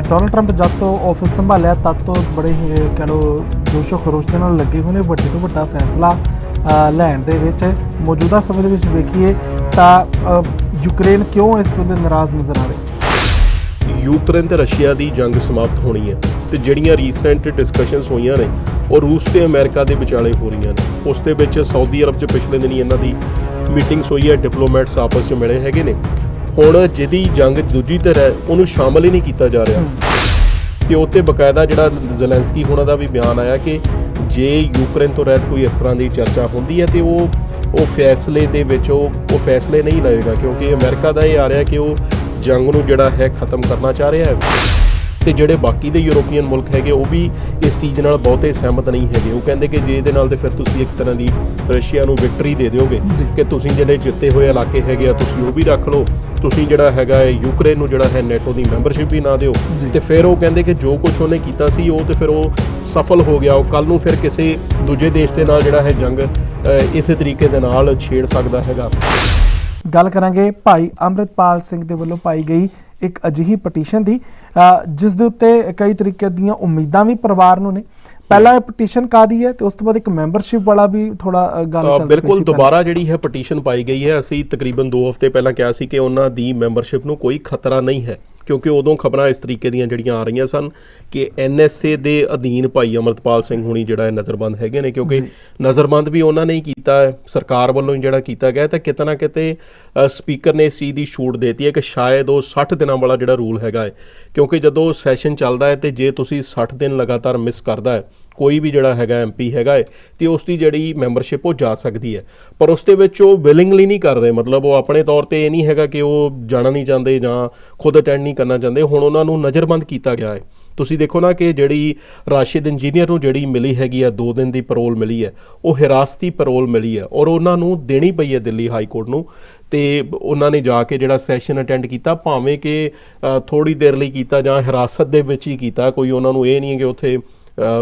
Donald Trump ਜਦ ਤੋਂ office ਸੰਭਾਲਿਆ ਤਦ ਤੋਂ ਬੜੇ ਹੀ ਅ, ਕਹਿ ਲਓ ਜੋਸ਼ੋ ਖਰੋਸ਼ ਦੇ ਨਾਲ ਲੱਗੇ ਹੋਏ ਨੇ ਵੱਡੇ ਤੋਂ ਵੱਡਾ ਫੈਸਲਾ ਲੈਣ ਦੇ ਵਿੱਚ ਮੌਜੂਦਾ ਸਮੇਂ ਦੇ ਵਿੱਚ ਵੇਖੀਏ ਤਾਂ ਯੂਕਰੇਨ ਕਿਉਂ ਇਸ ਵੇਲੇ ਨਾਰਾਜ਼ ਨਜ਼ਰ ਆ ਰਿਹਾ? ਯੂਕਰੇਨ ਤੇ ਰਸ਼ੀਆ ਦੀ ਜੰਗ ਸਮਾਪਤ ਹੋਣੀ ਹੈ ਤੇ ਜਿਹੜੀਆਂ ਰੀਸੈਂਟ ਡਿਸਕਸ਼ਨਸ ਹੋਈਆਂ ਨੇ ਉਹ ਰੂਸ ਤੇ ਅਮਰੀਕਾ ਦੇ ਵਿਚਾਲੇ ਹੋ ਰਹੀਆਂ ਨੇ। ਉਸ ਦੇ ਵਿੱਚ ਸਾਊਦੀ ਅਰਬ 'ਚ ਪਿਛਲੇ ਦਿਨੀ ਇਹਨਾਂ ਦੀ ਮੀਟਿੰਗਸ ਹੋਈ ਹੈ ਡਿਪਲੋਮੈਟਸ ਆਪਸ 'ਚ ਮਿਲੇ ਹੈਗੇ ਨੇ। ਹੁਣ ਜਿਹਦੀ ਜੰਗ ਦੂਜੀ ਧਿਰ ਹੈ, ਉਹਨੂੰ ਸ਼ਾਮਲ ਹੀ ਨਹੀਂ ਕੀਤਾ ਜਾ ਰਿਹਾ। ਤੇ ਉੱਤੇ ਬਕਾਇਦਾ ਜਿਹੜਾ ਜ਼ੈਲੈਂਸਕੀ ਹੋਣਾ ਦਾ ਵੀ ਬਿਆਨ ਆਇਆ ਕਿ ਜੇ ਯੂਕਰੇਨ ਤੋਂ ਰਹਿਤ ਕੋਈ ਇਸ ਤਰ੍ਹਾਂ ਦੀ ਚਰਚਾ ਹੁੰਦੀ ਹੈ, ਤੇ ਉਹ ਉਹ ਫੈਸਲੇ ਦੇ ਵਿੱਚ ਉਹ ਉਹ ਫੈਸਲੇ ਨਹੀਂ ਲਏਗਾ, ਕਿਉਂਕਿ ਅਮਰੀਕਾ ਦਾ ਇਹ ਆ ਰਿਹਾ ਕਿ ਉਹ ਜੰਗ ਨੂੰ ਜਿਹੜਾ ਹੈ, ਖਤਮ ਕਰਨਾ ਚਾਹ ਰਿਹਾ ਹੈ। ਤੇ ਜਿਹੜੇ ਬਾਕੀ ਦੇ ਯੂਰੋਪੀਅਨ ਮੁਲਕ ਹੈਗੇ ਉਹ ਵੀ ਇਸ ਚੀਜ਼ ਨਾਲ ਬਹੁਤੇ ਸਹਿਮਤ ਨਹੀਂ ਹੈਗੇ। ਉਹ ਕਹਿੰਦੇ ਕਿ ਜੇ ਇਹਦੇ ਨਾਲ ਤੇ ਫਿਰ ਤੁਸੀਂ ਇੱਕ ਤਰ੍ਹਾਂ ਦੀ ਰਸ਼ੀਆ ਨੂੰ ਵਿਕਟਰੀ ਦੇ ਦਿਓਗੇ। ਕਿ ਤੁਸੀਂ ਜਿਹੜੇ ਜਿੱਤੇ ਹੋਏ ਇਲਾਕੇ ਹੈਗੇ ਆ ਤੁਸੀਂ ਉਹ ਵੀ ਰੱਖ ਲਓ। ਤੁਸੀਂ ਜਿਹੜਾ ਹੈਗਾ ਹੈ ਯੂਕਰੇਨ ਨੂੰ ਜਿਹੜਾ ਹੈ ਨੈਟੋ ਦੀ ਮੈਂਬਰਸ਼ਿਪ ਵੀ ਨਾ ਦਿਓ। ਤੇ ਫਿਰ ਉਹ ਕਹਿੰਦੇ ਕਿ ਜੋ ਕੁਝ ਉਹਨੇ ਕੀਤਾ ਸੀ ਉਹ ਤੇ ਫਿਰ ਉਹ ਸਫਲ ਹੋ ਗਿਆ। ਉਹ ਕੱਲ ਨੂੰ ਫਿਰ ਕਿਸੇ ਦੂਜੇ ਦੇਸ਼ ਦੇ ਨਾਲ ਜਿਹੜਾ ਹੈ ਜੰਗ ਇਸੇ ਤਰੀਕੇ ਦੇ ਨਾਲ ਛੇੜ ਸਕਦਾ ਹੈਗਾ। ਗੱਲ ਕਰਾਂਗੇ ਭਾਈ ਅੰਮ੍ਰਿਤਪਾਲ ਸਿੰਘ ਦੇ ਵੱਲੋਂ ਪਾਈ ਗਈ ਇੱਕ ਅਜਿਹੀ ਪਟੀਸ਼ਨ ਦੀ ਜਿਸ ਦੇ ਉੱਤੇ ਕਈ ਤਰੀਕੇ ਦੀਆਂ ਉਮੀਦਾਂ ਵੀ ਪਰਿਵਾਰ ਨੂੰ ਨੇ। ਪਹਿਲਾ ਇਹ ਪਟੀਸ਼ਨ ਕਾਦੀ ਹੈ ਤੇ ਉਸ ਤੋਂ ਬਾਅਦ ਇੱਕ ਮੈਂਬਰਸ਼ਿਪ ਵਾਲਾ ਵੀ ਥੋੜਾ ਗੱਲ ਚੱਲ ਬਿਲਕੁਲ ਦੁਬਾਰਾ ਜਿਹੜੀ ਹੈ ਪਟੀਸ਼ਨ ਪਾਈ ਗਈ ਹੈ ਅਸੀਂ ਤਕਰੀਬਨ 2 ਹਫ਼ਤੇ ਪਹਿਲਾਂ ਕਿਹਾ ਸੀ ਕਿ ਉਹਨਾਂ ਦੀ ਮੈਂਬਰਸ਼ਿਪ ਨੂੰ ਕੋਈ ਖਤਰਾ ਨਹੀਂ ਹੈ। ਕਿਉਂਕਿ ਉਦੋਂ ਖਬਰਾਂ ਇਸ ਤਰੀਕੇ ਦੀਆਂ ਜਿਹੜੀਆਂ ਆ ਰਹੀਆਂ ਸਨ ਕਿ ਐਨਐਸਏ ਦੇ ਅਧੀਨ ਭਾਈ ਅਮਰਤਪਾਲ ਸਿੰਘ ਹੁਣੀ ਜਿਹੜਾ ਹੈ ਨਜ਼ਰਬੰਦ ਹੈਗੇ ਨੇ ਕਿਉਂਕਿ। ਨਜ਼ਰਬੰਦ ਵੀ ਉਹਨਾਂ ਨੇ ਹੀ ਕੀਤਾ ਹੈ ਸਰਕਾਰ ਵੱਲੋਂ ਹੀ ਜਿਹੜਾ ਕੀਤਾ ਗਿਆ ਤਾਂ ਕਿਤੇ ਨਾ ਕਿਤੇ ਸਪੀਕਰ ਨੇ ਇਸ ਚੀਜ਼ ਦੀ ਛੂਟ ਦੇਤੀ ਹੈ ਕਿ ਸ਼ਾਇਦ ਉਹ 60 ਦਿਨਾਂ ਵਾਲਾ ਜਿਹੜਾ ਰੂਲ ਹੈਗਾ ਹੈ ਕਿਉਂਕਿ ਜਦੋਂ ਸੈਸ਼ਨ ਚੱਲਦਾ ਹੈ ਤੇ ਜੇ ਤੁਸੀਂ 60 ਦਿਨ ਲਗਾਤਾਰ ਮਿਸ ਕਰਦਾ ਹੈ ਕੋਈ ਵੀ ਜਿਹੜਾ ਹੈਗਾ ਐਮਪੀ ਹੈਗਾ ਹੈ ਤੇ ਉਸ ਦੀ ਜਿਹੜੀ ਮੈਂਬਰਸ਼ਿਪ ਉਹ ਜਾ ਸਕਦੀ ਹੈ ਪਰ ਉਸ ਦੇ ਵਿੱਚ ਉਹ ਵਿਲਿੰਗਲੀ ਨਹੀਂ ਕਰ ਰਹੇ, ਮਤਲਬ ਉਹ ਆਪਣੇ ਤੌਰ ਤੇ ਇਹ ਨਹੀਂ ਹੈਗਾ ਕਿ ਉਹ ਜਾਣਾ ਨਹੀਂ ਚਾਹੁੰਦੇ ਜਾਂ ਖੁਦ ਅਟੈਂਡ ਨਹੀਂ ਕਰਨਾ ਚਾਹੁੰਦੇ। ਹੁਣ ਉਹਨਾਂ ਨੂੰ ਨਜ਼ਰਬੰਦ ਕੀਤਾ ਗਿਆ ਹੈ ਤੁਸੀਂ ਦੇਖੋ ਨਾ ਕਿ ਜਿਹੜੀ ਰਾਸ਼ਿਦ ਇੰਜੀਨੀਅਰ ਨੂੰ ਜਿਹੜੀ ਮਿਲੀ ਹੈਗੀ ਹੈ 2 ਦਿਨ ਦੀ ਪੈਰੋਲ ਮਿਲੀ ਹੈ ਉਹ ਹਿਰਾਸਤੀ ਪੈਰੋਲ ਮਿਲੀ ਹੈ ਔਰ ਉਹਨਾਂ ਨੂੰ ਦੇਣੀ ਪਈ ਹੈ ਦਿੱਲੀ ਹਾਈ ਕੋਰਟ ਨੂੰ ਤੇ ਉਹਨਾਂ ਨੇ ਜਾ ਕੇ ਜਿਹੜਾ ਸੈਸ਼ਨ ਅਟੈਂਡ ਕੀਤਾ, ਭਾਵੇਂ ਕਿ ਥੋੜੀ ਦੇਰ ਲਈ ਕੀਤਾ ਜਾਂ ਹਿਰਾਸਤ ਦੇ ਵਿੱਚ ਹੀ ਕੀਤਾ, ਕੋਈ ਉਹਨਾਂ ਨੂੰ ਇਹ ਨਹੀਂ ਕਿ ਉੱਥੇ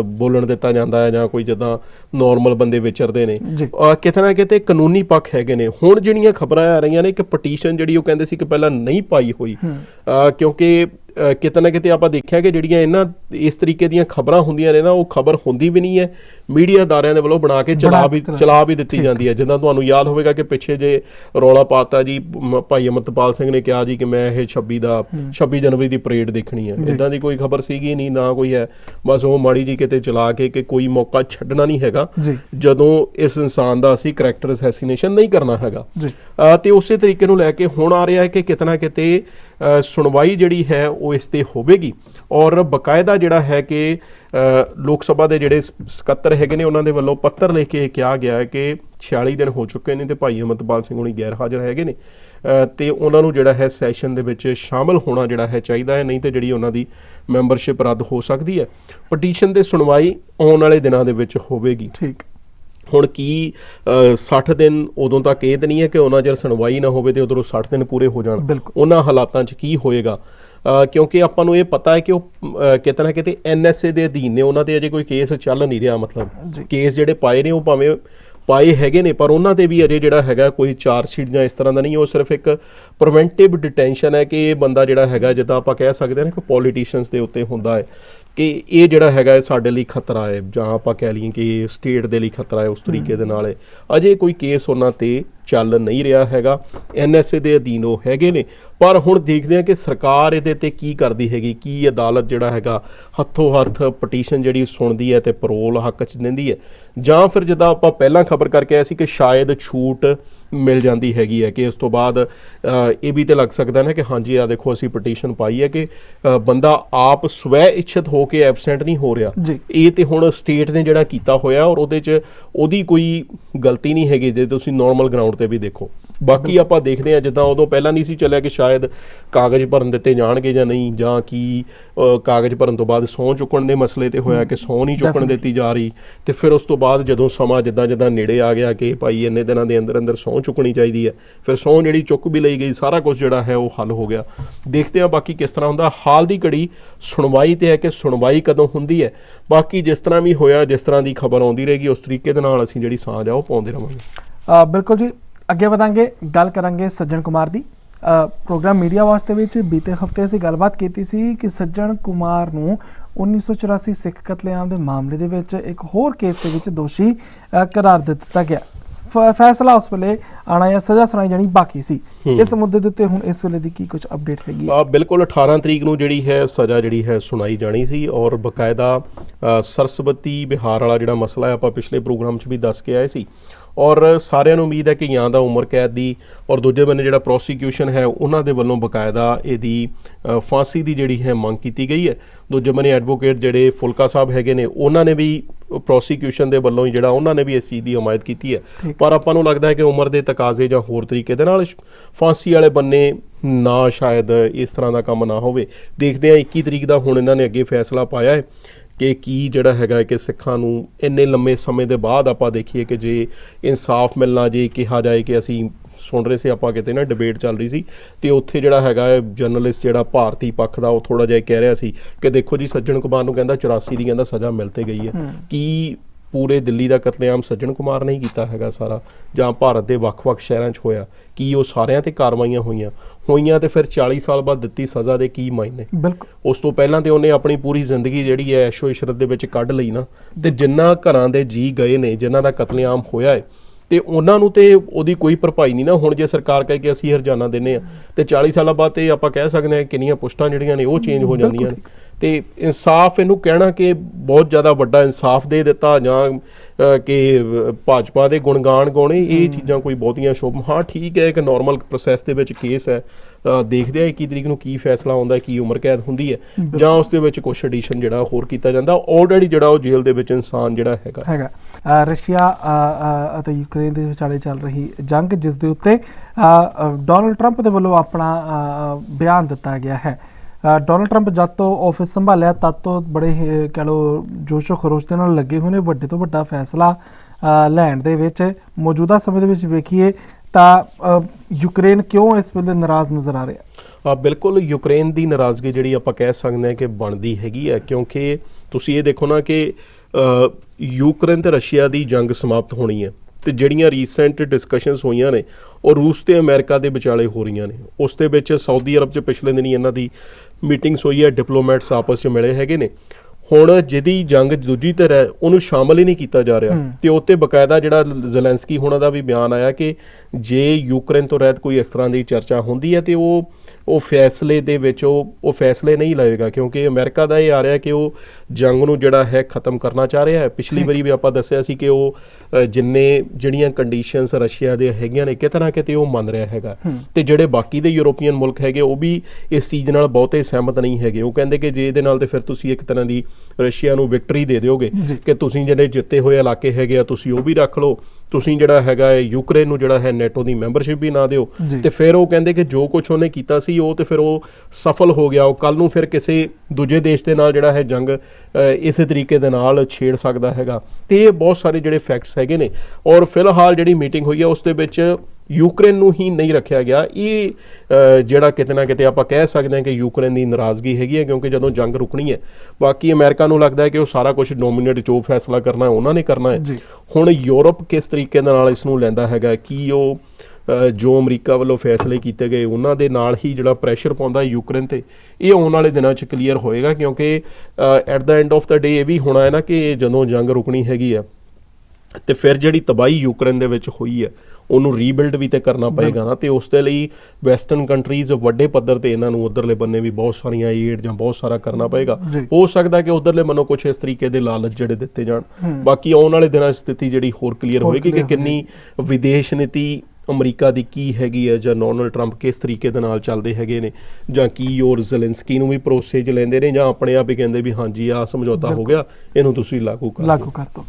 ਬੋਲਣ ਦਿੱਤਾ ਜਾਂਦਾ ਹੈ ਜਾਂ ਕੋਈ ਜਦਾਂ ਨਾਰਮਲ ਬੰਦੇ ਵਿਚਰਦੇ ਨੇ। ਕਿਤੇ ਨਾ ਕਿਤੇ ਕਾਨੂੰਨੀ ਪੱਖ ਹੈਗੇ ਨੇ। ਹੁਣ ਜਿਹੜੀਆਂ ਖਬਰਾਂ ਆ ਰਹੀਆਂ ਨੇ ਕਿ ਪਟੀਸ਼ਨ ਜਿਹੜੀ ਉਹ ਕਹਿੰਦੇ ਸੀ ਕਿ ਪਹਿਲਾਂ ਨਹੀਂ ਪਾਈ ਹੋਈ। ਕਿਉਂਕਿ ਕਿਤੇ ਨਾ ਕਿਤੇ ਆਪਾਂ ਦੇਖਿਆ ਕਿ ਜਿਹੜੀਆਂ ਇਹਨਾਂ ਇਸ ਤਰੀਕੇ ਦੀਆਂ ਖਬਰਾਂ ਹੁੰਦੀਆਂ ਨੇ ਨਾ ਉਹ ਖਬਰ ਹੁੰਦੀ ਵੀ ਨਹੀਂ ਹੈ। ਮੀਡੀਆ ਅਦਾਰਿਆਂ ਦੇ ਵੱਲੋਂ ਬਣਾ ਕੇ ਚਲਾ ਵੀ ਚਲਾ- ਵੀ ਦਿੱਤੀ ਜਾਂਦੀ ਹੈ। ਜਿੱਦਾਂ ਤੁਹਾਨੂੰ ਯਾਦ ਹੋਵੇਗਾ ਕਿ ਪਿੱਛੇ ਜੇ ਰੌਲਾ ਪਾਤਾ ਜੀ ਭਾਈ ਅਮਰਤਪਾਲ ਸਿੰਘ ਨੇ ਕਿਹਾ ਜੀ ਕਿ ਮੈਂ ਇਹ 26 ਦਾ 26 ਜਨਵਰੀ ਦੀ ਪਰੇਡ ਦੇਖਣੀ ਹੈ। ਇਦਾਂ ਦੀ ਕੋਈ ਖਬਰ ਸੀਗੀ ਨਹੀਂ ਨਾ ਕੋਈ ਹੈ। ਬਸ ਉਹ ਮਾੜੀ ਜੀ ਕਿਤੇ ਚਲਾ ਕੇ ਕਿ ਕੋਈ ਮੌਕਾ ਛੱਡਣਾ ਨਹੀਂ ਹੈਗਾ। ਜਦੋਂ ਇਸ ਇਨਸਾਨ ਦਾ ਅਸੀਂ ਕਰੈਕਟਰ ਅਸੈਸੀਨੇਸ਼ਨ ਨਹੀਂ ਕਰਨਾ ਹੈਗਾ। ਤੇ ਉਸੇ ਤਰੀਕੇ ਨੂੰ ਲੈ ਕੇ ਹੁਣ ਆ ਰਿਹਾ ਹੈ ਕਿ ਕਿਤਨਾ ਕਿਤੇ ਸੁਣਵਾਈ ਜਿਹੜੀ ਹੈ ਉਹ ਇਸ ਤੇ ਹੋਵੇਗੀ। ਔਰ ਬਕਾਇਦਾ ਜਿਹੜਾ ਹੈ ਕਿ ਲੋਕ ਸਭਾ ਦੇ ਜਿਹੜੇ ਸਕੱਤਰ ਹੈਗੇ ਨੇ ਉਹਨਾਂ ਦੇ ਵੱਲੋਂ ਪੱਤਰ ਲਿਖ ਕੇ ਕਿਹਾ ਗਿਆ ਹੈ ਕਿ 46 ਦਿਨ ਹੋ ਚੁੱਕੇ ਨੇ ਤੇ ਭਾਈ ਅਮਰਤਪਾਲ ਸਿੰਘ ਹੁਣੀ ਗੈਰ ਹਾਜ਼ਰ ਹੈਗੇ ਨੇ। ਅ, ਤੇ ਉਹਨਾਂ ਨੂੰ ਜਿਹੜਾ ਹੈ ਸੈਸ਼ਨ ਦੇ ਵਿੱਚ ਸ਼ਾਮਲ ਹੋਣਾ ਜਿਹੜਾ ਹੈ ਚਾਹੀਦਾ ਹੈ ਨਹੀਂ ਤੇ ਜਿਹੜੀ ਉਹਨਾਂ ਦੀ ਮੈਂਬਰਸ਼ਿਪ ਰੱਦ ਹੋ ਸਕਦੀ ਹੈ। ਪਟੀਸ਼ਨ ਤੇ ਸੁਣਵਾਈ ਆਉਣ ਵਾਲੇ ਦਿਨਾਂ ਦੇ ਵਿੱਚ ਹੋਵੇਗੀ। ਠੀਕ। ਹੁਣ ਕੀ ਅ, 60 ਦਿਨ ਉਦੋਂ ਤੱਕ ਇਹ ਤਾਂ ਨਹੀਂ ਹੈ ਕਿ ਉਹਨਾਂ ਚਿਰ ਸੁਣਵਾਈ ਨਾ ਹੋਵੇ ਤੇ ਉਧਰੋਂ 60 ਦਿਨ ਪੂਰੇ ਹੋ ਜਾਣ। ਉਹਨਾਂ ਹਾਲਾਤਾਂ 'ਚ ਕੀ ਹੋਏਗਾ ਕਿਉਂਕਿ ਆਪਾਂ ਨੂੰ ਇਹ ਪਤਾ ਹੈ ਕਿ ਉਹ ਕਿਤੇ ਨਾ ਕਿਤੇ ਐਨਐਸਏ ਦੇ ਅਧੀਨ ਨੇ ਉਹਨਾਂ ਤੇ ਅਜੇ ਕੋਈ ਕੇਸ ਚੱਲ ਨਹੀਂ ਰਿਹਾ। ਮਤਲਬ ਕੇਸ ਜਿਹੜੇ ਪਾਏ ਨੇ ਉਹ ਭਾਵੇਂ ਪਾਏ ਹੈਗੇ ਨੇ ਪਰ ਉਹਨਾਂ ਤੇ ਵੀ ਅਜੇ ਜਿਹੜਾ ਹੈਗਾ ਕੋਈ ਚਾਰਜ ਸ਼ੀਟ ਜਾਂ ਇਸ ਤਰ੍ਹਾਂ ਦਾ ਨਹੀਂ ਉਹ ਸਿਰਫ ਇੱਕ ਪ੍ਰੀਵੈਂਟਿਵ ਡਿਟੈਂਸ਼ਨ ਹੈ ਕਿ ਇਹ ਬੰਦਾ ਜਿਹੜਾ ਹੈਗਾ ਜਿੱਦਾਂ ਆਪਾਂ ਕਹਿ ਸਕਦੇ ਹਾਂ ਕਿ ਪੋਲੀਟੀਸ਼ੀਅਨਸ ਦੇ ਉੱਤੇ ਹੁੰਦਾ ਹੈ ਕਿ ਇਹ ਜਿਹੜਾ ਹੈਗਾ ਇਹ ਸਾਡੇ ਲਈ ਖਤਰਾ ਹੈ ਜਾਂ ਆਪਾਂ ਕਹਿ ਲਈਏ ਕਿ ਸਟੇਟ ਦੇ ਲਈ ਖਤਰਾ ਹੈ ਉਸ ਤਰੀਕੇ ਦੇ ਨਾਲ ਹੈ। ਅਜੇ ਕੋਈ ਕੇਸ ਉਹਨਾਂ ਤੇ ਚੱਲ ਨਹੀਂ ਰਿਹਾ ਹੈਗਾ। ਐਨਐਸਏ ਦੇ ਅਧੀਨ ਉਹ ਹੈਗੇ ਨੇ। ਪਰ ਹੁਣ ਦੇਖਦੇ ਹਾਂ ਕਿ ਸਰਕਾਰ ਇਹਦੇ ਤੇ ਕੀ ਕਰਦੀ ਹੈਗੀ ਕੀ ਅਦਾਲਤ ਜਿਹੜਾ ਹੈਗਾ ਹੱਥੋਂ ਹੱਥ ਪਟੀਸ਼ਨ ਜਿਹੜੀ ਸੁਣਦੀ ਹੈ ਤੇ ਪਰੋਲ ਹੱਕ ਚ ਦਿੰਦੀ ਹੈ। ਜਾਂ ਫਿਰ ਜਿੱਦਾਂ ਆਪਾਂ ਪਹਿਲਾਂ ਖਬਰ ਕਰਕੇ ਆਏ ਸੀ ਕਿ ਸ਼ਾਇਦ ਛੂਟ ਮਿਲ ਜਾਂਦੀ ਹੈਗੀ ਹੈ ਕਿ ਉਸ ਤੋਂ ਬਾਅਦ ਇਹ ਵੀ ਤੇ ਲੱਗ ਸਕਦਾ ਨਾ ਕਿ ਹਾਂਜੀ ਆ ਦੇਖੋ ਅਸੀਂ ਪਟੀਸ਼ਨ ਪਾਈ ਹੈ ਕਿ ਬੰਦਾ ਆਪ ਸਵੈ ਇੱਛਤ ਹੋ ਕੇ ਐਬਸੈਂਟ ਨਹੀਂ ਹੋ ਰਿਹਾ। ਇਹ ਤੇ ਹੁਣ ਸਟੇਟ ਨੇ ਜਿਹੜਾ ਕੀਤਾ ਹੋਇਆ ਔਰ ਉਹਦੇ 'ਚ ਉਹਦੀ ਕੋਈ ਗਲਤੀ ਨਹੀਂ ਹੈਗੀ ਜੇ ਤੁਸੀਂ ਨਾਰਮਲ ਗਰਾਊਂਡ ਤੇ ਵੀ ਦੇਖੋ। ਬਾਕੀ ਆਪਾਂ ਦੇਖਦੇ ਹਾਂ ਜਿੱਦਾਂ ਉਦੋਂ ਪਹਿਲਾਂ ਨਹੀਂ ਸੀ ਚੱਲਿਆ ਕਿ ਸ਼ਾਇਦ ਕਾਗਜ਼ ਭਰਨ ਦਿੱਤੇ ਜਾਣਗੇ ਜਾਂ ਨਹੀਂ ਜਾਂ ਕੀ ਕਾਗਜ਼ ਭਰਨ ਤੋਂ ਬਾਅਦ ਸਹੁੰ ਚੁੱਕਣ ਦੇ ਮਸਲੇ ਤੇ ਹੋਇਆ ਕਿ ਸਹੁੰ ਨਹੀਂ ਚੁੱਕਣ. ਦਿੱਤੀ ਜਾ ਰਹੀ। ਤੇ ਫਿਰ ਉਸ ਤੋਂ ਬਾਅਦ ਜਦੋਂ ਸਮਾਂ ਜਿੱਦਾਂ ਜਿੱਦਾਂ ਨੇੜੇ ਆ ਗਿਆ ਕਿ ਭਾਈ ਇੰਨੇ ਦਿਨਾਂ ਦੇ ਅੰਦਰ ਅੰਦਰ ਸਹੁੰ ਚੁੱਕਣੀ ਚਾਹੀਦੀ ਹੈ ਫਿਰ ਸਹੁੰ ਜਿਹੜੀ ਚੁੱਕ ਵੀ ਲਈ ਗਈ ਸਾਰਾ ਕੁਝ ਜਿਹੜਾ ਹੈ ਉਹ ਹੱਲ ਹੋ ਗਿਆ। ਦੇਖਦੇ ਹਾਂ ਬਾਕੀ ਕਿਸ ਤਰ੍ਹਾਂ ਹੁੰਦਾ। ਹਾਲ ਦੀ ਘੜੀ ਸੁਣਵਾਈ ਤੇ ਹੈ ਕਿ ਸੁਣਵਾਈ ਕਦੋਂ ਹੁੰਦੀ ਹੈ। ਬਾਕੀ ਜਿਸ ਤਰ੍ਹਾਂ ਵੀ ਹੋਇਆ ਜਿਸ ਤਰ੍ਹਾਂ ਦੀ ਖਬਰ ਆਉਂਦੀ ਰਹੇਗੀ ਉਸ ਤਰੀਕੇ ਦੇ ਨਾਲ ਅਸੀਂ ਜਿਹੜੀ ਸਾਂਝ ਆ ਉਹ ਪਾਉਂਦੇ ਰਵਾਂਗੇ ਬਿਲਕੁਲ ਜੀ। ਅੱਗੇ ਵਧਾਂਗੇ ਗੱਲ ਕਰਾਂਗੇ ਸੱਜਣ ਕੁਮਾਰ ਦੀ। ਪ੍ਰੋਗਰਾਮ ਮੀਡੀਆ ਵਾਸਤੇ ਵਿੱਚ ਬੀਤੇ ਹਫ਼ਤੇ ਅਸੀਂ ਗੱਲਬਾਤ ਕੀਤੀ ਸੀ ਕਿ ਸੱਜਣ ਕੁਮਾਰ ਨੂੰ 1984 ਸਿੱਖ ਕਤਲੇਆਮ ਦੇ ਮਾਮਲੇ ਦੇ ਵਿੱਚ ਇੱਕ ਹੋਰ ਕੇਸ ਦੇ ਵਿੱਚ ਦੋਸ਼ੀ ਕਰਾਰ ਦੇ ਦਿੱਤਾ ਗਿਆ। ਫੈਸਲਾ ਉਸ ਵੇਲੇ ਆਣਾ ਜਾਂ ਸਜ਼ਾ ਸੁਣਾਈ ਜਾਣੀ ਬਾਕੀ ਸੀ। ਇਸ ਮੁੱਦੇ ਦੇ ਉੱਤੇ ਹੁਣ ਇਸ ਵੇਲੇ ਦੀ ਕੀ ਕੁਝ ਅਪਡੇਟ ਹੈਗੀ ਆ ਬਿਲਕੁਲ 18 ਤਰੀਕ ਨੂੰ ਜਿਹੜੀ ਹੈ ਸਜ਼ਾ ਜਿਹੜੀ ਹੈ ਸੁਣਾਈ ਜਾਣੀ ਸੀ ਔਰ ਬਕਾਇਦਾ ਸਰਸਵਤੀ ਬਿਹਾਰ ਵਾਲਾ ਜਿਹੜਾ ਮਸਲਾ ਹੈ ਆਪਾਂ ਪਿਛਲੇ ਪ੍ਰੋਗਰਾਮ 'ਚ ਵੀ ਦੱਸ ਕੇ ਆਏ ਸੀ। ਔਰ ਸਾਰਿਆਂ ਨੂੰ ਉਮੀਦ ਹੈ ਕਿ ਜਾਂ ਦਾ ਉਮਰ ਕੈਦ ਦੀ ਔਰ ਦੂਜੇ ਬੰਨੇ ਜਿਹੜਾ ਪ੍ਰੋਸੀਕਿਊਸ਼ਨ ਹੈ ਉਹਨਾਂ ਦੇ ਵੱਲੋਂ ਬਕਾਇਦਾ ਇਹਦੀ ਫਾਂਸੀ ਦੀ ਜਿਹੜੀ ਹੈ ਮੰਗ ਕੀਤੀ ਗਈ ਹੈ। ਦੂਜੇ ਬੰਨੇ ਐਡਵੋਕੇਟ ਜਿਹੜੇ ਫੁਲਕਾ ਸਾਹਿਬ ਹੈਗੇ ਨੇ ਉਹਨਾਂ ਨੇ ਵੀ ਪ੍ਰੋਸੀਕਿਊਸ਼ਨ ਦੇ ਵੱਲੋਂ ਜਿਹੜਾ ਉਹਨਾਂ ਨੇ ਵੀ ਇਸ ਚੀਜ਼ ਦੀ ਹਮਾਇਤ ਕੀਤੀ ਹੈ। ਪਰ ਆਪਾਂ ਨੂੰ ਲੱਗਦਾ ਹੈ ਕਿ ਉਮਰ ਦੇ ਤਕਾਜ਼ੇ ਜਾਂ ਹੋਰ ਤਰੀਕੇ ਦੇ ਨਾਲ ਫਾਂਸੀ ਵਾਲੇ ਬੰਨੇ ਨਾ ਸ਼ਾਇਦ ਇਸ ਤਰ੍ਹਾਂ ਦਾ ਕੰਮ ਨਾ ਹੋਵੇ। ਦੇਖਦੇ ਹਾਂ 21 ਤਰੀਕ ਦਾ ਹੁਣ ਇਹਨਾਂ ਨੇ ਅੱਗੇ ਫੈਸਲਾ ਪਾਇਆ ਹੈ। ਕਿ ਕੀ ਜਿਹੜਾ ਹੈਗਾ ਕਿ ਸਿੱਖਾਂ ਨੂੰ ਇੰਨੇ ਲੰਮੇ ਸਮੇਂ ਦੇ ਬਾਅਦ ਆਪਾਂ ਦੇਖੀਏ ਕਿ ਜੇ ਇਨਸਾਫ ਮਿਲਣਾ ਜੇ ਕਿਹਾ ਜਾਏ ਕਿ ਅਸੀਂ ਸੁਣ ਰਹੇ ਸੀ ਆਪਾਂ ਕਿਤੇ ਨਾ ਡਿਬੇਟ ਚੱਲ ਰਹੀ ਸੀ ਤੇ ਉੱਥੇ ਜਿਹੜਾ ਹੈਗਾ ਜਰਨਲਿਸਟ ਜਿਹੜਾ ਭਾਰਤੀ ਪੱਖ ਦਾ ਉਹ ਥੋੜਾ ਜਿਹਾ ਕਹਿ ਰਿਹਾ ਸੀ ਕਿ ਦੇਖੋ ਜੀ ਸੱਜਣ ਕੁਮਾਰ ਨੂੰ ਕਹਿੰਦਾ 84 ਦੀ ਕਹਿੰਦਾ ਸਜ਼ਾ ਮਿਲ ਤੇ ਗਈ ਹੂੰ। ਕੀ ਪੂਰੇ ਦਿੱਲੀ ਦਾ ਕਤਲੇਆਮ ਸੱਜਣ ਕੁਮਾਰ ਨੇ ਹੀ ਕੀਤਾ ਹੈਗਾ ਸਾਰਾ ਜਾਂ ਭਾਰਤ ਦੇ ਵੱਖ-ਵੱਖ ਸ਼ਹਿਰਾਂ 'ਚ ਹੋਇਆ ਕੀ ਉਹ ਸਾਰਿਆਂ ਤੇ ਕਾਰਵਾਈਆਂ ਹੋਈਆਂ? ਹੋਈਆਂ ਤੇ ਫਿਰ 40 ਸਾਲ ਬਾਅਦ ਦਿੱਤੀ ਸਜ਼ਾ ਦੇ ਕੀ ਮਾਇਨੇ? ਬਿਲਕੁਲ। ਉਸ ਤੋਂ ਪਹਿਲਾਂ ਤੇ ਉਹਨੇ ਆਪਣੀ ਪੂਰੀ ਜ਼ਿੰਦਗੀ ਜਿਹੜੀ ਹੈ ਐਸ਼ੋ ਇਸ਼ਰਤ ਦੇ ਵਿੱਚ ਕੱਢ ਲਈ ਨਾ ਤੇ ਜਿੰਨਾ ਘਰਾਂ ਦੇ ਜੀ ਗਏ ਨੇ ਜਿਨ੍ਹਾਂ ਦਾ ਕਤਲੇਆਮ ਹੋਇਆ ਹੈ ਤੇ ਉਹਨਾਂ ਨੂੰ ਤੇ ਉਹਦੀ ਕੋਈ ਭਰਪਾਈ ਨਹੀਂ ਨਾ। ਹੁਣ ਜੇ ਸਰਕਾਰ ਕਹੇ ਕਿ ਅਸੀਂ ਹਰਜਾਨਾ ਦਿੰਨੇ ਆ ਤੇ 40 ਸਾਲਾਂ ਬਾਅਦ ਤੇ ਆਪਾਂ ਕਹਿ ਸਕਦੇ ਹਾਂ ਕਿੰਨੀਆਂ ਪੁਸ਼ਤਾਂ ਜਿਹੜੀਆਂ ਨੇ ਉਹ ਚੇਂਜ ਹੋ ਜਾਂਦੀਆਂ ਨੇ। ਤੇ ਇਨਸਾਫ ਇਹਨੂੰ ਕਹਿਣਾ ਕਿ ਬਹੁਤ ਜ਼ਿਆਦਾ ਵੱਡਾ ਇਨਸਾਫ ਦੇ ਦਿੱਤਾ ਜਾਂ ਕਿ ਭਾਜਪਾ ਦੇ ਗੁਣਗਾਨ ਗਾਉਣੇ ਇਹ ਚੀਜ਼ਾਂ ਕੋਈ ਬਹੁਤੀਆਂ ਸ਼ੋਭ। ਹਾਂ ਠੀਕ ਹੈ ਇੱਕ ਨਾਰਮਲ ਪ੍ਰੋਸੈਸ ਦੇ ਵਿੱਚ ਕੇਸ ਹੈ। ਦੇਖਦੇ ਆ 21 ਤਰੀਕ ਨੂੰ ਕੀ ਫੈਸਲਾ ਆਉਂਦਾ ਕੀ ਉਮਰ ਕੈਦ ਹੁੰਦੀ ਹੈ ਜਾਂ ਉਸ ਦੇ ਵਿੱਚ ਕੁਝ ਐਡੀਸ਼ਨ ਜਿਹੜਾ ਹੋਰ ਕੀਤਾ ਜਾਂਦਾ ਆਲਰੇਡੀ ਜਿਹੜਾ ਉਹ ਜੇਲ੍ਹ ਦੇ ਵਿੱਚ ਇਨਸਾਨ ਜਿਹੜਾ ਹੈਗਾ। ਹੈਗਾ। ਰਸ਼ੀਆ ਅਤੇ ਯੂਕਰੇਨ ਦੇ ਵਿਚਾਲੇ ਚੱਲ ਰਹੀ ਜੰਗ ਜਿਸ ਦੇ ਉੱਤੇ ਡੋਨਲਡ ਟਰੰਪ ਦੇ ਵੱਲੋਂ ਆਪਣਾ ਬਿਆਨ ਦਿੱਤਾ ਗਿਆ ਹੈ। ਡੋਨਲਡ ਟਰੰਪ ਜਦ ਤੋਂ ਆਫਿਸ ਸੰਭਾਲਿਆ ਤਦ ਤੋਂ ਬੜੇ ਹੀ, ਕਹਿ ਲਓ ਜੋਸ਼ੋ ਖਰੋਸ਼ ਦੇ ਨਾਲ ਲੱਗੇ ਹੋਏ ਨੇ। ਵੱਡੇ ਤੋਂ ਵੱਡਾ ਫੈਸਲਾ ਅ, ਲੈਣ ਦੇ ਵਿੱਚ ਮੌਜੂਦਾ ਸਮੇਂ ਦੇ ਵਿੱਚ ਵੇਖੀਏ ਤਾਂ ਯੂਕਰੇਨ ਕਿਉਂ ਇਸ ਵੇਲੇ ਨਾਰਾਜ਼ ਨਜ਼ਰ ਆ ਰਿਹਾ? ਆ ਬਿਲਕੁਲ ਯੂਕਰੇਨ ਦੀ ਨਾਰਾਜ਼ਗੀ ਜਿਹੜੀ ਆਪਾਂ ਕਹਿ ਸਕਦੇ ਹਾਂ ਕਿ ਬਣਦੀ ਹੈਗੀ ਹੈ, ਕਿਉਂਕਿ ਤੁਸੀਂ ਇਹ ਦੇਖੋ ਨਾ ਕਿ ਯੂਕਰੇਨ ਤੇ ਰਸ਼ੀਆ ਦੀ ਜੰਗ ਸਮਾਪਤ ਹੋਣੀ ਹੈ ਤੇ ਜਿਹੜੀਆਂ ਰੀਸੈਂਟ ਡਿਸਕਸ਼ਨਸ ਹੋਈਆਂ ਨੇ, ਉਹ ਰੂਸ ਤੇ ਅਮਰੀਕਾ ਦੇ ਵਿਚਾਲੇ ਹੋ ਰਹੀਆਂ ਨੇ। ਉਸ ਦੇ ਵਿੱਚ ਸਾਊਦੀ ਅਰਬ 'ਚ ਪਿਛਲੇ ਦਿਨੀ ਇਹਨਾਂ ਦੀ ਮੀਟਿੰਗਸ ਹੋਈ ਹੈ ਡਿਪਲੋਮੈਟਸ ਆਪਸ 'ਚ ਮਿਲੇ ਹੈਗੇ ਨੇ। ਹੁਣ ਜਿਹਦੀ ਜੰਗ ਦੂਜੀ ਧਿਰ ਹੈ ਉਹਨੂੰ ਸ਼ਾਮਲ ਹੀ ਨਹੀਂ ਕੀਤਾ ਜਾ ਰਿਹਾ। ਤੇ ਉੱਤੇ ਬਕਾਇਦਾ ਜਿਹੜਾ ਜ਼ੈਲੈਂਸਕੀ ਹੋਣਾ ਦਾ ਵੀ ਬਿਆਨ ਆਇਆ ਕਿ ਜੇ ਯੂਕਰੇਨ ਤੋਂ ਰਹਿਤ ਕੋਈ ਇਸ ਤਰ੍ਹਾਂ ਦੀ ਚਰਚਾ ਹੁੰਦੀ ਹੈ ਤੇ ਉਹ ਉਹ ਫੈਸਲੇ ਦੇ ਵਿੱਚ ਉਹ ਉਹ ਫੈਸਲੇ ਨਹੀਂ ਲਏਗਾ ਕਿਉਂਕਿ ਅਮਰੀਕਾ ਦਾ ਇਹ ਆ ਰਿਹਾ ਕਿ ਉਹ ਜੰਗ ਨੂੰ ਜਿਹੜਾ ਹੈ ਖਤਮ ਕਰਨਾ ਚਾਹ ਰਿਹਾ ਹੈ ਪਿਛਲੀ। ਵਾਰੀ ਵੀ ਆਪਾਂ ਦੱਸਿਆ ਸੀ ਕਿ ਉਹ ਜਿੰਨੇ ਜਿਹੜੀਆਂ ਕੰਡੀਸ਼ਨਸ ਰਸ਼ੀਆ ਦੇ ਹੈਗੀਆਂ ਨੇ ਕਿਤੇ ਨਾ ਕਿਤੇ ਉਹ ਮੰਨ ਰਿਹਾ ਹੈਗਾ। ਤੇ ਜਿਹੜੇ ਬਾਕੀ ਦੇ ਯੂਰੋਪੀਅਨ ਮੁਲਕ ਹੈਗੇ ਉਹ ਵੀ ਇਸ ਚੀਜ਼ ਨਾਲ ਬਹੁਤੇ ਸਹਿਮਤ ਨਹੀਂ ਹੈਗੇ ਉਹ ਕਹਿੰਦੇ ਕਿ ਜੇ ਇਹਦੇ ਨਾਲ ਤੇ ਫਿਰ ਤੁਸੀਂ ਇੱਕ ਤਰ੍ਹਾਂ ਦੀ ਰਸ਼ੀਆ ਨੂੰ ਵਿਕਟਰੀ ਦੇ ਦਿਓਗੇ। ਕਿ ਤੁਸੀਂ ਜਿਹੜੇ ਜਿੱਤੇ ਹੋਏ ਇਲਾਕੇ ਹੈਗੇ ਆ ਤੁਸੀਂ ਉਹ ਵੀ ਰੱਖ ਲਓ। ਤੁਸੀਂ ਜਿਹੜਾ ਹੈਗਾ ਹੈ ਯੂਕਰੇਨ ਨੂੰ ਜਿਹੜਾ ਹੈ ਨੈਟੋ ਦੀ ਮੈਂਬਰਸ਼ਿਪ ਵੀ ਨਾ ਦਿਓ। ਤੇ ਫਿਰ ਉਹ ਕਹਿੰਦੇ ਕਿ ਜੋ ਕੁਝ ਉਹਨੇ ਕੀਤਾ ਸੀ ਉਹ ਤੇ ਫਿਰ ਉਹ ਸਫਲ ਹੋ ਗਿਆ। ਉਹ ਕੱਲ ਨੂੰ ਫਿਰ ਕਿਸੇ ਦੂਜੇ ਦੇਸ਼ ਦੇ ਨਾਲ ਜਿਹੜਾ ਹੈ ਜੰਗ ਇਸੇ ਤਰੀਕੇ ਦੇ ਨਾਲ ਛੇੜ ਸਕਦਾ ਹੈਗਾ। ਤੇ ਇਹ ਬਹੁਤ ਸਾਰੇ ਜਿਹੜੇ ਫੈਕਟਸ ਹੈਗੇ ਨੇ। ਔਰ ਫਿਲਹਾਲ ਜਿਹੜੀ ਮੀਟਿੰਗ ਹੋਈ ਹੈ ਉਸ ਦੇ ਵਿੱਚ ਯੂਕਰੇਨ ਨੂੰ ਹੀ ਨਹੀਂ ਰੱਖਿਆ ਗਿਆ ਇਹ ਜਿਹੜਾ ਕਿਤੇ ਨਾ ਕਿਤੇ ਆਪਾਂ ਕਹਿ ਸਕਦੇ ਹਾਂ ਕਿ ਯੂਕਰੇਨ ਦੀ ਨਾਰਾਜ਼ਗੀ ਹੈਗੀ ਹੈ ਕਿਉਂਕਿ ਜਦੋਂ ਜੰਗ ਰੁਕਣੀ ਹੈ ਬਾਕੀ ਅਮਰੀਕਾ ਨੂੰ ਲੱਗਦਾ ਹੈ ਕਿ ਉਹ ਸਾਰਾ ਕੁਝ ਡੋਮੀਨੇਟ ਜੋ ਫੈਸਲਾ ਕਰਨਾ ਹੈ ਉਹਨਾਂ ਨੇ ਕਰਨਾ ਹੈ। ਹੁਣ ਯੂਰਪ ਕਿਸ ਤਰੀਕੇ ਦੇ ਨਾਲ ਇਸ ਨੂੰ ਲੈਂਦਾ ਹੈਗਾ ਕੀ ਉਹ ਜੋ ਅਮਰੀਕਾ ਵੱਲੋਂ ਫੈਸਲੇ ਕੀਤੇ ਗਏ ਉਹਨਾਂ ਦੇ ਨਾਲ ਹੀ ਜਿਹੜਾ ਪ੍ਰੈਸ਼ਰ ਪਾਉਂਦਾ ਹੈ ਯੂਕਰੇਨ ਤੇ ਇਹ ਆਉਣ ਵਾਲੇ ਦਿਨਾਂ 'ਚ ਕਲੀਅਰ ਹੋਏਗਾ ਕਿਉਂਕਿ at the end of the day ਇਹ ਵੀ ਹੋਣਾ ਹੈ ਨਾ ਕਿ ਜਦੋਂ ਜੰਗ ਰੁਕਣੀ ਹੈਗੀ ਆ ਤੇ ਫਿਰ ਜਿਹੜੀ ਤਬਾਹੀ ਯੂਕਰੇਨ ਦੇ ਵਿੱਚ ਹੋਈ ਹੈ ਉਹਨੂੰ ਰੀਬਿਲਡ ਵੀ ਤੇ ਕਰਨਾ ਪਏਗਾ ਨਾ ਤੇ ਉਸ ਦੇ ਲਈ ਵੈਸਟਰਨ ਕੰਟਰੀਜ਼ ਵੱਡੇ ਪੱਧਰ ਤੇ ਇਹਨਾਂ ਨੂੰ ਉਧਰਲੇ ਬੰਨੇ ਵੀ ਬਹੁਤ ਸਾਰੀਆਂ ਏਡ ਜਾਂ ਬਹੁਤ ਸਾਰਾ ਕਰਨਾ ਪਏਗਾ। ਹੋ ਸਕਦਾ ਕਿ ਉਧਰਲੇ ਮਨੋਂ ਕੁਝ ਇਸ ਤਰੀਕੇ ਦੇ ਲਾਲਚ ਜਿਹੜੇ ਦਿੱਤੇ ਜਾਣ। ਬਾਕੀ ਆਉਣ ਵਾਲੇ ਦਿਨਾਂ 'ਚ ਸਥਿਤੀ ਜਿਹੜੀ ਹੋਰ ਕਲੀਅਰ ਹੋਏਗੀ ਕਿ ਕਿੰਨੀ ਵਿਦੇਸ਼ ਨੀਤੀ ਅਮਰੀਕਾ ਦੀ ਕੀ ਹੈਗੀ ਹੈ ਜਾਂ ਡੋਨਲਡ ਟਰੰਪ ਕਿਸ ਤਰੀਕੇ ਦੇ ਨਾਲ ਚੱਲਦੇ ਹੈਗੇ ਨੇ ਜਾਂ ਕੀ ਔਰ ਜ਼ੈਲੈਂਸਕੀ ਨੂੰ ਵੀ ਭਰੋਸੇ 'ਚ ਲੈਂਦੇ ਨੇ ਜਾਂ ਆਪਣੇ ਆਪ ਹੀ ਕਹਿੰਦੇ ਵੀ ਹਾਂਜੀ ਆ ਸਮਝੌਤਾ ਹੋ ਗਿਆ ਇਹਨੂੰ ਤੁਸੀਂ ਲਾਗੂ ਕਰ ਦਿਓ। ਲਾਗੂ ਕਰ ਦੋ